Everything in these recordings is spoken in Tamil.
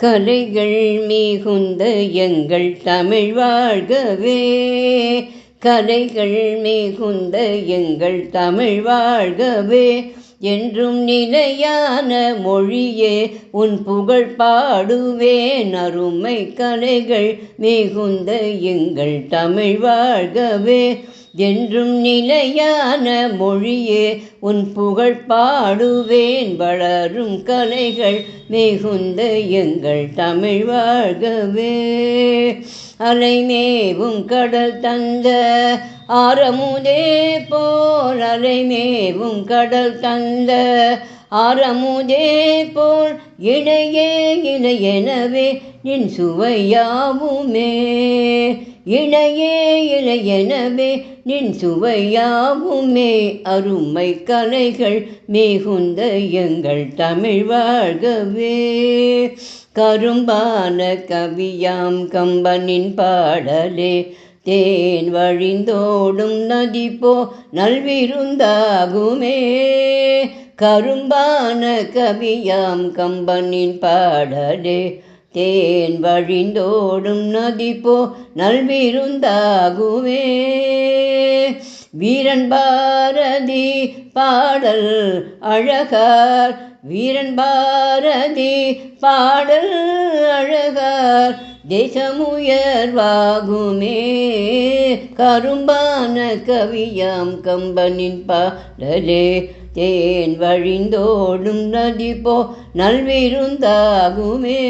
கலைகள் மிகுந்த எங்கள் தமிழ் வாழ்கவே. கலைகள் மிகுந்த எங்கள் தமிழ் வாழ்கவே. என்றும் நிலையான மொழியே உன் புகழ் பாடுவேன். அருமை கலைகள் மிகுந்த எங்கள் தமிழ் வாழ்கவே. என்றும் நிலையான மொழியே உன் புகழ் பாடுவேன். வளரும் கலைகள் மிகுந்த எங்கள் தமிழ் வாழ்கவே. அலைமேவும் கடல் தந்த ஆரமுதே போல் அலைமேவும் கடல் தந்த ஆரமுதே போல் இணையே இணையெனவே நின் சுவையாவுமே இணையே இளையனவே நின் சுவையாவுமே அருமை கலைகள் மிகுந்த எங்கள் தமிழ் வாழ்கவே. கரும்பான கவியாம் கம்பனின் பாடலே தேன் வழிந்தோடும் நதி போ நல்விருந்தாகுமே. கரும்பான கவியாம் கம்பனின் பாடலே. தேன் வழிந்தோடும் நதி போ நல்விருந்தாகுமே. வீரன் பாரதி பாடல் அழகார். வீரன் பாரதி பாடல் அழகார் தேசமுயர்வாகுமே. கரும்பான கவியாம் கம்பனின் பாடலே தேன் வழிந்தோடும் நதி போ நல்விருந்தாகுமே.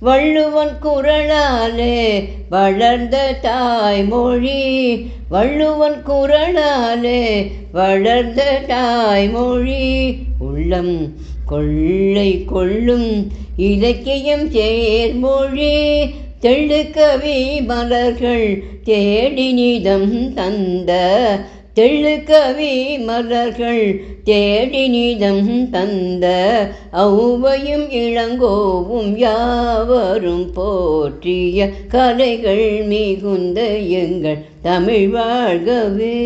வள்ளுவன் குரலாலே வளர்ந்த தாய்மொழி. வள்ளுவன் குரலாலே வளர்ந்த தாய்மொழி. உள்ளம் கொள்ளை கொள்ளும் இலக்கியம் சேர்மொழி. தெள்ளுக்கவி மலர்கள் தேடினிதம் தந்த தெள்ளுக்கவி மலர்கள் தேடி நிதம் தந்த ஔவையும் இளங்கோவும் யாவரும் போற்றிய கலைகள் மிகுந்த எங்கள் தமிழ் வாழ்கவே.